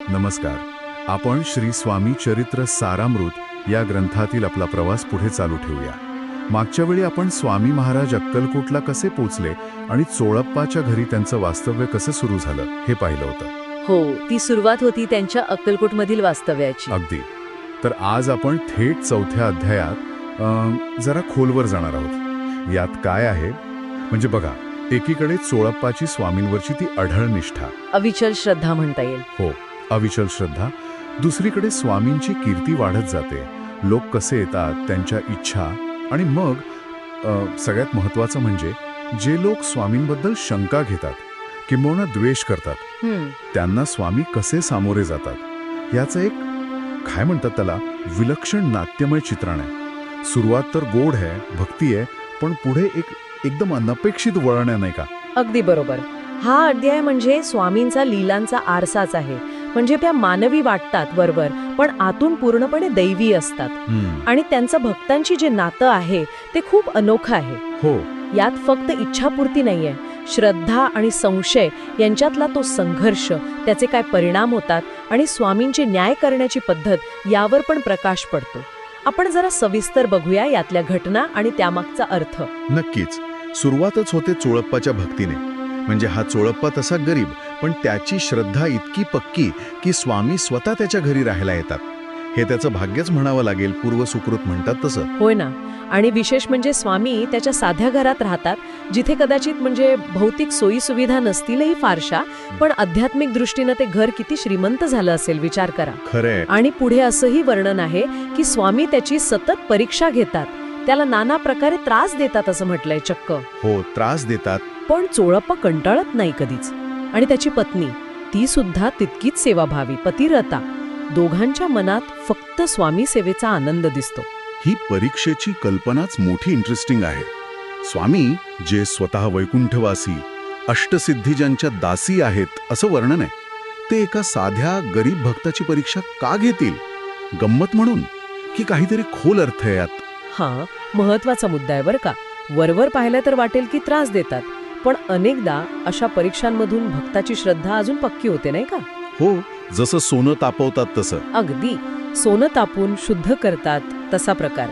नमस्कार. आपण श्री स्वामी चरित्र सारामृत या ग्रंथातील आपला प्रवास पुढे चालू ठेवूया. मागच्या वेळी आपण स्वामी महाराज अक्कलकोटला कसे पोचले आणि चोळप्पाच्या घरी त्यांचं वास्तव्य कसं सुरू झालं हे पाहिलं होतं. हो ती सुरुवात होती त्यांच्या अक्कलकोटमधील वास्तव्याची. अगदी. तर आज आपण थेट चौथ्या अध्यायात जरा खोलवर जाणार आहोत. यात काय आहे? म्हणजे बघा एकीकडे चोळप्पाची स्वामींवरची ती अढळ निष्ठा. अविचल श्रद्धा म्हणता येईल. हो. अविचल श्रद्धा. दुसरीकडे स्वामींची कीर्ती वाढत जाते. लोक कसे येतात त्यांच्या इच्छा आणि मग सगळ्यात महत्त्वाचं म्हणजे जे लोक स्वामींबद्दल शंका घेतात किंबहुना द्वेष करतात त्यांना स्वामी कसे सामोरे जातात? याचं एक काय म्हणतात त्याला विलक्षण नाट्यमय चित्रण आहे. सुरुवात तर गोड आहे भक्ती आहे पण पुढे एक एकदम अनपेक्षित वळण आहे नाही का? अगदी बरोबर. हा अध्याय म्हणजे स्वामींचा लीलांचा आरसाच आहे. म्हणजे त्या मानवी वाटतात वरवर पण आतून पूर्णपणे दैवी असतात. आणि त्यांचं भक्तांची जे नातं आहे ते खूप अनोखं आहे. हो. यात फक्त इच्छापूर्ती नाहीये. श्रद्धा आणि संशय यांच्यातला तो संघर्ष त्याचे काय परिणाम होतात आणि स्वामींची न्याय करण्याची पद्धत यावर पण प्रकाश पडतो. आपण जरा सविस्तर बघूया यातल्या घटना आणि त्यामागचा अर्थ. नक्कीच. सुरुवातच होते चोळप्पाच्या भक्तीने. म्हणजे हा चोळप्पा तसा गरीब पण त्याची श्रद्धा इतकी पक्की की स्वामी स्वतः त्याच्या घरी राहायला येतात. हे त्याचं भाग्यच म्हणावं लागेल पूर्व सुकृत म्हणतात तसं. होय ना. आणि विशेष म्हणजे स्वामी त्याच्या साध्या घरात राहतात जिथे कदाचित म्हणजे भौतिक सोयी सुविधा नसतीलही फारशा पण आध्यात्मिक दृष्टीनं ते घर किती श्रीमंत झालं असेल विचार करा. खरंय. आणि पुढे असंही वर्णन आहे की स्वामी त्याची सतत परीक्षा घेतात. त्याला नाना प्रकारे त्रास देतात असं म्हटलंय चक्क. हो त्रास देतात. पण चोळप्पा कंटाळत नाही कधीच. आणि त्याची पत्नी. ती सुद्धा तितकीच सेवाभावी पतिरता दोघांच्या मनात फक्त स्वामी सेवेचा आनंद दिसतो. ही परीक्षेची कल्पनाच मोठी इंटरेस्टिंग आहे. स्वामी जे स्वतः वैकुंठवासी अष्टसिद्धी ज्यांच्या दासी आहेत असं वर्णन आहे. ते एका साध्या गरीब भक्ताची परीक्षा का घेतील? गंमत म्हणून? की काहीतरी खोल अर्थ आहे यात? हा महत्त्वाचा मुद्दा आहे बरं का. वरवर पाहिलं तर वाटेल की त्रास देतात. पण अनेकदा अशा परीक्षांमधून भक्ताची श्रद्धा अजून पक्की होते नाही का? हो जसं सोनं तापवतात तसं. अगदी. सोनं तापून शुद्ध करतात तसा प्रकार.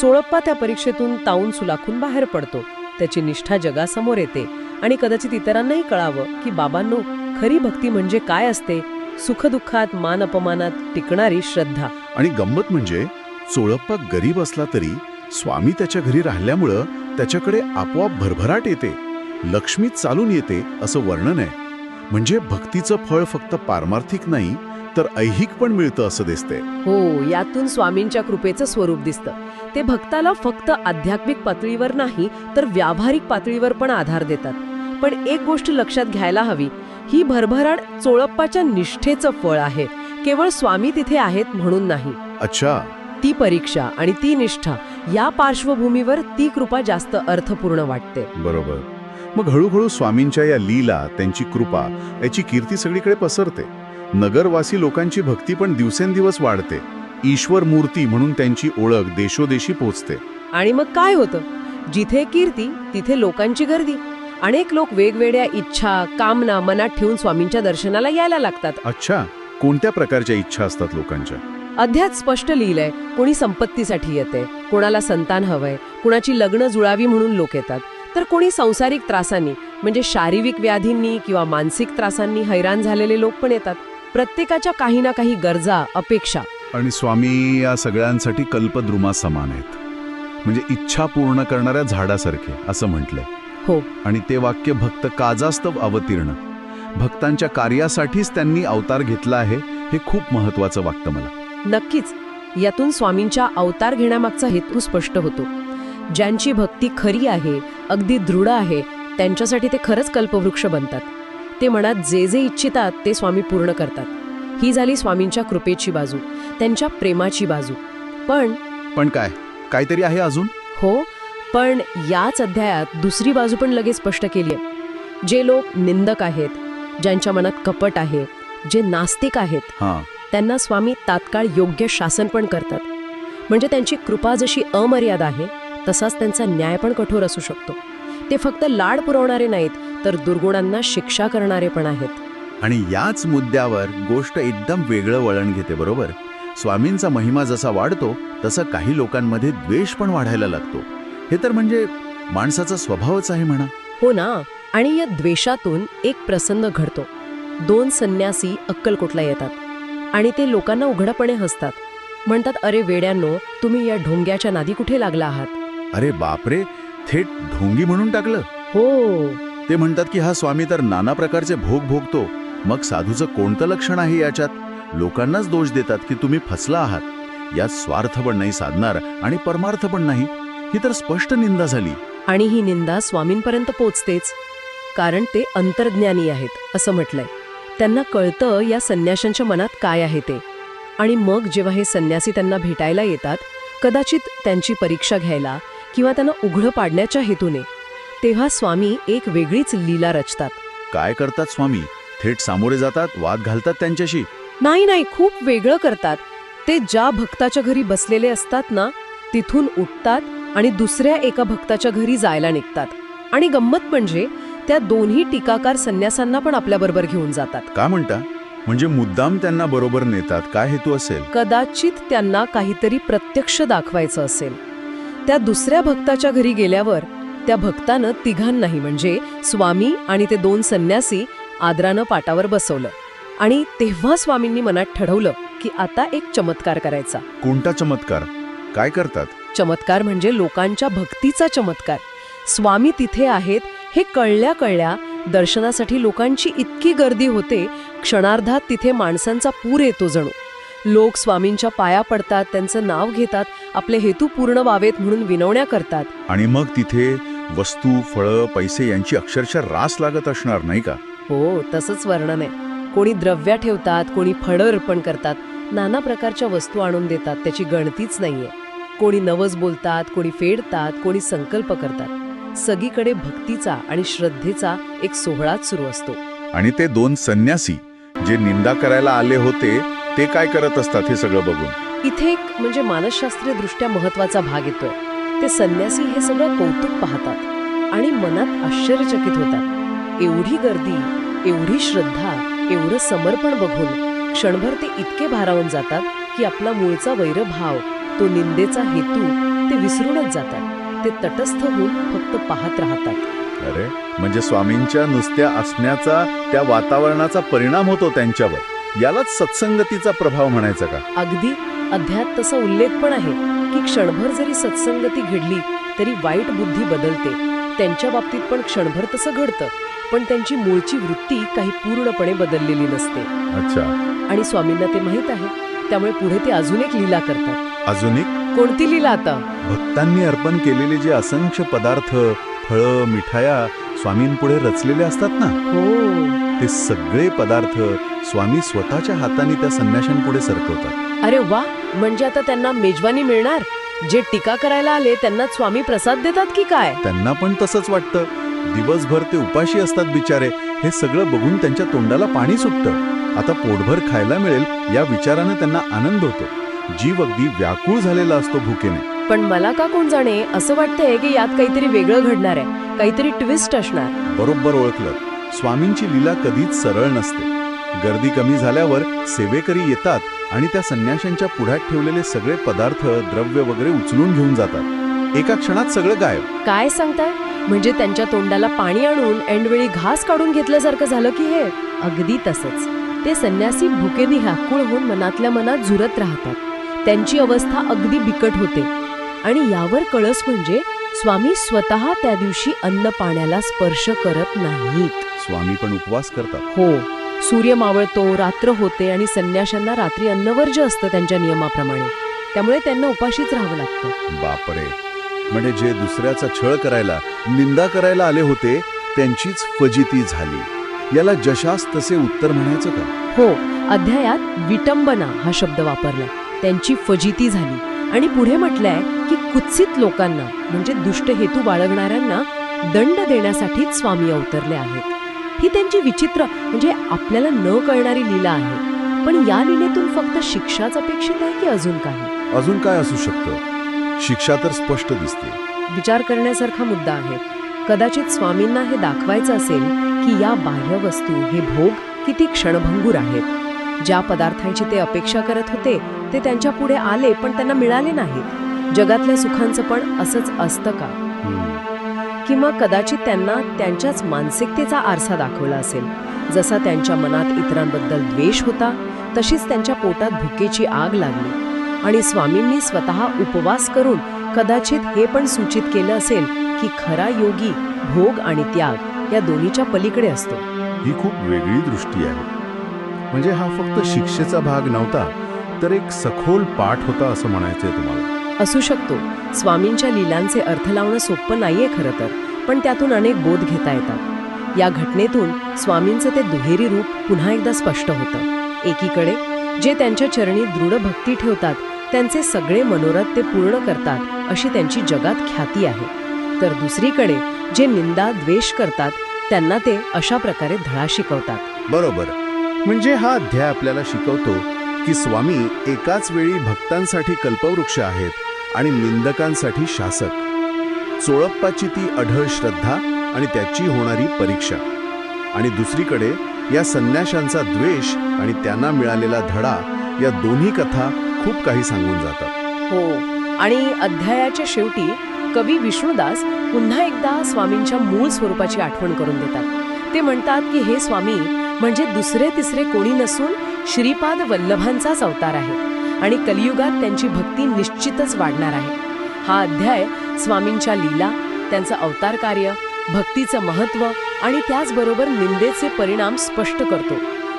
चोळप्पा त्या परीक्षेतून ताऊन सुलाखून बाहेर पडतो. त्याची निष्ठा जगासमोर येते आणि कदाचित इतरांनाही कळावं की बाबांनो खरी भक्ती म्हणजे काय असते? सुखदुःखात मान अपमानात टिकणारी श्रद्धा. आणि गंमत म्हणजे चोळप्पा गरीब असला तरी स्वामी त्याच्या घरी राहिल्यामुळं त्याच्याकडे आपोआप भरभराट येते. लक्ष्मी चालून येते असं वर्णन आहे. म्हणजे भक्तीचं फळ फक्त पारमार्थिक नाही तर ऐहिक पण मिळतं असं दिसते हो यातून स्वामींच्या कृपेचं स्वरूप दिसतं. ते भक्ताला फक्त आध्यात्मिक पातळीवर नाही तर व्यावहारिक पातळीवर पण आधार देतात. पण एक गोष्ट लक्षात घ्यायला हवी ही भरभराट चोळप्पाच्या निष्ठेचं फळ आहे. केवळ स्वामी तिथे आहेत म्हणून नाही. अच्छा. ती परीक्षा आणि ती निष्ठा या पार्श्वभूमीवर ती कृपा जास्त अर्थपूर्ण वाटते. बरोबर. मग हळूहळू स्वामींच्या या लीला त्यांची कृपा याची कीर्ती सगळीकडे पसरते. नगरवासी लोकांची भक्ती पण दिवसेंदिवस वाढते. ईश्वर मूर्ती म्हणून त्यांची ओळख देशोदेशी पोचते. आणि मग काय होतं? जिथे कीर्ती तिथे लोकांची गर्दी. अनेक लोक वेगवेगळ्या इच्छा कामना मनात ठेवून स्वामींच्या दर्शनाला यायला लागतात. अच्छा कोणत्या प्रकारच्या इच्छा असतात लोकांच्या? अध्यात स्पष्ट लिहिलंय कोणी संपत्तीसाठी येते कोणाला संतान हवंय कुणाची लग्न जुळावी म्हणून लोक येतात. तर कोणी सांसारिक त्रासांनी म्हणजे शारीरिक व्याधींनी किंवा मानसिक त्रासांनी हैराण झालेले लोक पण येतात. प्रत्येकाच्या काही ना काही गरजा अपेक्षा. आणि स्वामी या सगळ्यांसाठी कल्पद्रुमा समान आहेत. म्हणजे इच्छा पूर्ण करणाऱ्या झाडासारखे असं म्हटलंय. हो. आणि ते वाक्य भक्त काजास्तव अवतीर्ण. भक्तांच्या कार्यासाठीच त्यांनी अवतार घेतला आहे हे खूप महत्वाचं वाटतं मला. नक्कीच. यातून स्वामींच्या अवतार घेण्यामागचा हेतू स्पष्ट होतो. ज्यांची भक्ती खरी आहे अगदी दृढ आहे त्यांच्यासाठी ते खरंच कल्पवृक्ष बनतात. ते मनात जे जे इच्छितात ते स्वामी पूर्ण करतात. ही झाली स्वामींच्या कृपेची बाजू त्यांच्या प्रेमाची बाजू. पण पण काय? काहीतरी आहे अजून? हो पण याच अध्यायात दुसरी बाजू पण लगेच स्पष्ट केली आहे जे लोक निंदक आहेत ज्यांच्या मनात कपट आहे जे नास्तिक आहेत हां. त्यांना स्वामी तात्काळ योग्य शासन पण करतात. म्हणजे त्यांची कृपा जशी अमर्याद आहे तसाच त्यांचा न्याय पण कठोर असू शकतो. ते फक्त लाड पुरवणारे नाहीत तर दुर्गुणांना शिक्षा करणारे पण आहेत. आणि याच मुद्द्यावर गोष्ट एकदम वेगळं वळण घेते बरोबर? स्वामींचा महिमा जसा वाढतो तसा काही लोकांमध्ये द्वेष पण वाढायला लागतो. हे तर म्हणजे माणसाचा स्वभावच आहे म्हणा. हो ना आणि या द्वेषातून एक प्रसंग घडतो. दोन संन्यासी अक्कलकोटला येतात. आणि ते लोकांना उघडपणे हसतात. म्हणतात अरे वेड्यांनो तुम्ही या ढोंग्याच्या नादी कुठे लागला आहात? अरे बापरे थेट ढोंगी म्हणून टाकलं. हो. ते म्हणतात की हा स्वामी तर नाना प्रकारचे भोग भोगतो. मग साधूचं कोणतं लक्षण आहे याच्यात? लोकांनाच दोष देतात की तुम्ही फसला आहात. यात स्वार्थ पण नाही साधणार आणि परमार्थ पण नाही. ही तर स्पष्ट निंदा झाली. आणि ही निंदा स्वामींपर्यंत पोचतेच. कारण ते अंतर्ज्ञानी आहेत असं म्हटलंय. त्यांना कळतं या संन्याशांच्या मनात काय आहे ते. आणि मग जेव्हा हे संन्यासी त्यांना भेटायला येतात कदाचित त्यांची परीक्षा घ्यायला किंवा त्यांना उघडं पाडण्याच्या हेतूने तेव्हा स्वामी एक वेगळीच लीला रचतात. काय करतात स्वामी? थेट सामोरे जातात वाद घालतात त्यांच्याशी? नाही नाही खूप वेगळं करतात. ते ज्या भक्ताच्या घरी बसलेले असतात ना तिथून उठतात आणि दुसऱ्या एका भक्ताच्या घरी जायला निघतात. आणि गंमत म्हणजे त्या दोन्ही टीकाकार संन्यासांना पण आपल्याबरोबर घेऊन जातात. का म्हणता? म्हणजे मुद्दाम त्यांना बरोबर नेतात काय हेतू असेल? कदाचित त्यांना काहीतरी प्रत्यक्ष दाखवायचं असेल. त्या दुसऱ्या भक्ताच्या घरी गेल्यावर त्या भक्तानं तिघांनाही म्हणजे स्वामी आणि ते दोन संन्यासी आदरानं पाटावर बसवलं. आणि तेव्हा स्वामींनी मनात ठरवलं की आता एक चमत्कार करायचा. कोणता चमत्कार? काय करतात? चमत्कार म्हणजे लोकांच्या भक्तीचा चमत्कार. स्वामी तिथे आहेत हे कळल्या कळल्या दर्शनासाठी लोकांची इतकी गर्दी होते क्षणार्धात तिथे माणसांचा पूर येतो जणू. लोक स्वामींच्या पाया पडतात त्यांचं नाव घेतात आपले हेतू पूर्ण व्हावेत म्हणून विनवण्या करतात. आणि मग तिथे वस्तू फळं पैसे यांची अक्षरशः रास लागत असणार नाही का? हो तसंच वर्णन आहे. कोणी द्रव्या ठेवतात कोणी फळं अर्पण करतात नाना प्रकारच्या वस्तू आणून देतात त्याची गणतीच नाहीये. कोणी नवस बोलतात कोणी फेडतात कोणी संकल्प करतात. सगळीकडे भक्तीचा आणि श्रद्धेचा एक सोहळाच सुरू असतो. आणि ते दोन संन्यासी जे निंदा करायला आले होते ते काय करत असतात हे सगळं बघून? इथे एक म्हणजे मानसशास्त्रीय दृष्ट्या महत्त्वाचा भाग येतोय. ते संन्यासी हे सगळं कौतुक पाहतात आणि मनात आश्चर्यचकित होतात. एवढी गर्दी एवढी श्रद्धा एवढं समर्पण बघून क्षणभर ते इतके भारावून जातात की आपला मूळचा वैरभाव तो निंदेचा हेतू ते विसरूनच जातात. ते तटस्थ होऊन फक्त पाहत राहतात. अरे म्हणजे स्वामींच्या नुसत्या असण्याचा त्या वातावरणाचा परिणाम होतो त्यांच्यावर. यालाच सत्संगतीचा प्रभाव म्हणायचा का? अगदी. अध्यात तसा उल्लेख पण आहे की क्षणभर जरी सत्संगती घडली तरी वाईट बुद्धी बदलते. त्यांच्या बाबतीत पण क्षणभर तसं घडतं. पण त्यांची मूळची वृत्ती काही पूर्णपणे बदललेली नसते. अच्छा. आणि स्वामींना ते माहीत आहे. त्यामुळे पुढे ते अजून एक लीला करतात. अजून एक? कोणती लीला आता? भक्तांनी अर्पण केलेले जे असंख्य पदार्थ फळं मिठाया स्वामींपुढे रचलेले असतात ना? हो. ते सगळे पदार्थ स्वामी स्वतःच्या हाताने त्या संन्याशांपुढे सरकवतात. अरे वा म्हणजे आता त्यांना मेजवानी मिळणार? जे टीका करायला आले त्यांना स्वामी प्रसाद देतात की काय? त्यांना पण तसंच वाटतं. दिवसभर ते उपाशी असतात बिचारे. हे सगळं बघून त्यांच्या तोंडाला पाणी सुटतं. आता पोटभर खायला मिळेल या विचारानं त्यांना आनंद होतो. जीव अगदी व्याकुळ झालेला असतो भुकेने. पण मला का कोण जाणे? असं वाटतंय की यात काहीतरी वेगळं घडणार आहे. काहीतरी ट्विस्ट असणार. बरोबर ओळखलं. स्वामींची लीला कधीच सरळ नसते. गर्दी कमी झाल्यावर सेवेकरी येतात आणि त्या संन्याशांच्या पुढ्यात ठेवलेले सगळे पदार्थ द्रव्य वगैरे उचलून घेऊन जातात. एका क्षणात सगळं गायब. काय सांगताय? म्हणजे त्यांच्या तोंडाला पाणी आणून ऐनवेळी घास काढून घेतल्यासारखं झालं की हे? अगदी तसंच. ते संन्यासी भुकेनी हाकूळ होऊन मनातल्या मनात झुरत राहतात. त्यांची अवस्था अगदी बिकट होते. आणि यावर कळस म्हणजे स्वामी स्वतः त्या दिवशी अन्न पाण्याला स्पर्श करत नाहीत. स्वामी पण उपवास करतात. हो सूर्य मावळतो रात्र होते आणि संन्याशांना रात्री अन्नवर्ज्य असतं त्यांच्या नियमाप्रमाणे. त्यामुळे त्यांना उपाशीच राहावं लागतं. बापरे. म्हणजे जे दुसऱ्याचा छळ करायला निंदा करायला आले होते त्यांचीच फजिती झाली. याला जशास तसे उत्तर म्हणायचं का? हो अध्यायात विटंबना हा शब्द वापरला. त्यांची फजिती झाली. आणि पुढे म्हटलंय की कुत्सित लोकांना म्हणजे दुष्ट हेतू बाळगणाऱ्यांना दंड देण्यासाठीच स्वामी अवतरले आहेत. ही त्यांची विचित्र म्हणजे आपल्याला न कळणारी लीला आहे. पण या लीलेतून फक्त शिक्षाच अपेक्षित आहे की अजून काही? अजून काय असू शकतं? शिक्षा तर स्पष्ट दिसते. विचार करण्यासारखा मुद्दा आहे. कदाचित स्वामींना हे दाखवायचं असेल की या बाह्य वस्तू हे भोग किती क्षणभंगूर आहेत. ज्या पदार्थांची ते अपेक्षा करत होते ते त्यांच्या पुढे आले पण त्यांना मिळाले नाहीत. जगातल्या सुखांचं पण असंच असतं का? किंवा कदाचित त्यांना त्यांच्याच मानसिकतेचा आरसा दाखवला असेल. जसा त्यांच्या मनात इतरांबद्दल द्वेष होता तशीच त्यांच्या पोटात भुकेची आग लागली. आणि स्वामींनी स्वतः उपवास करून कदाचित हे पण सूचित केलं असेल की खरा योगी भोग आणि त्याग या दोन्हीच्या पलीकडे असतो. ही खूप वेगळी दृष्टी आहे. म्हणजे हा फक्त शिक्षेचा भाग नव्हता तर एक सखोल पाठ होता असं म्हणायचंय तुम्हाला. असू शकतो. स्वामींच्या लीलांचे अर्थ लावणं सोपं नाहीये खरं तर पण त्यातून अनेक बोध घेता येतात. या घटनेतून स्वामींचं ते दुहेरी रूप पुन्हा एकदा स्पष्ट होतं. एकीकडे जे त्यांच्या चरणी दृढ भक्ती ठेवतात त्यांचे सगळे मनोरथ ते पूर्ण करतात अशी त्यांची जगात ख्याती आहे. तर दुसरीकडे जे निंदा द्वेष करतात त्यांना ते अशा प्रकारे धडा शिकवतात. बरोबर. म्हणजे हा अध्याय आपल्याला शिकवतो की स्वामी एकाच वेळी भक्तांसाठी कल्पवृक्ष आहेत. आणि निंदकांसाठी शासक. चोळप्पाची ती अढळ श्रद्धा आणि त्याची होणारी परीक्षा. आणि दुसरीकडे या संन्याशांचा द्वेष आणि त्यांना मिळालेला धडा या दोन्ही कथा खूप काही सांगून जातात. हो आणि अध्यायाच्या शेवटी कवी विष्णुदास पुन्हा एकदा स्वामींच्या मूळ स्वरूपाची आठवण करून देतात. ते म्हणतात की हे स्वामी म्हणजे दुसरे तिसरे कोणी नसून श्रीपाद वल्लभांचाच अवतार आहे. आणि कलियुगात त्यांची भक्ती निश्चितच वाढणार आहे. हा अध्याय स्वामींच्या लीला त्यांचं अवतार कार्य भक्तीचं महत्त्व आणि त्याचबरोबर निंदेचे परिणाम स्पष्ट करतो.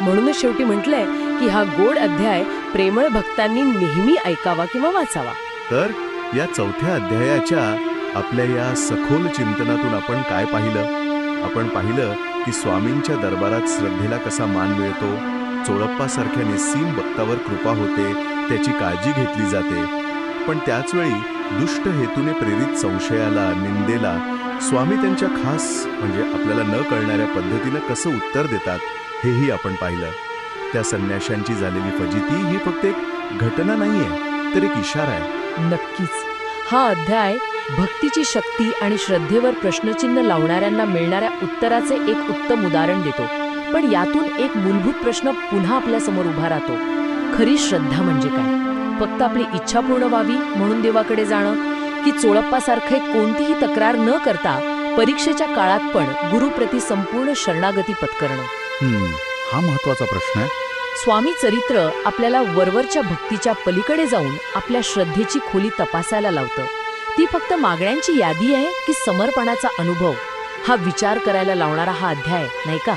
म्हणूनच शेवटी म्हटलंय की हा गोड अध्याय प्रेमळ भक्तांनी नेहमी ऐकावा किंवा वाचावा. तर या चौथ्या अध्यायाच्या आपल्या या सखोल चिंतनातून आपण काय पाहिलं? आपण पाहिलं की स्वामींच्या दरबारात श्रद्धेला कसा मान मिळतो? चोळप्पासारख्या निस्सीम भक्तावर कृपा होते त्याची काळजी घेतली जाते. पण त्याचवेळी दुष्ट हेतूने प्रेरित संशयाला निंदेला स्वामी त्यांच्या खास म्हणजे आपल्याला न कळणाऱ्या पद्धतीनं कसं उत्तर देतात हेही आपण पाहिलं. त्या संन्याशांची झालेली फजिती ही फक्त एक घटना नाहीये तर एक इशारा आहे. नक्कीच. हा अध्याय भक्तीची शक्ती आणि श्रद्धेवर प्रश्नचिन्ह लावणाऱ्यांना मिळणाऱ्या उत्तराचे एक उत्तम उदाहरण देतो. पण यातून एक मूलभूत प्रश्न पुन्हा आपल्यासमोर उभा राहतो. खरी श्रद्धा म्हणजे काय? फक्त आपली इच्छा पूर्ण व्हावी म्हणून देवाकडे जाणं? की चोळप्पासारखे कोणतीही तक्रार न करता परीक्षेच्या काळात पण गुरुप्रती संपूर्ण शरणागती पत्करणं? हा महत्त्वाचा प्रश्न आहे. स्वामी चरित्र आपल्याला वरवरच्या भक्तीच्या पलीकडे जाऊन आपल्या श्रद्धेची खोली तपासायला लावतं. ती फक्त मागण्यांची यादी आहे की समर्पणाचा अनुभव? हा विचार करायला लावणारा हा अध्याय नाही का?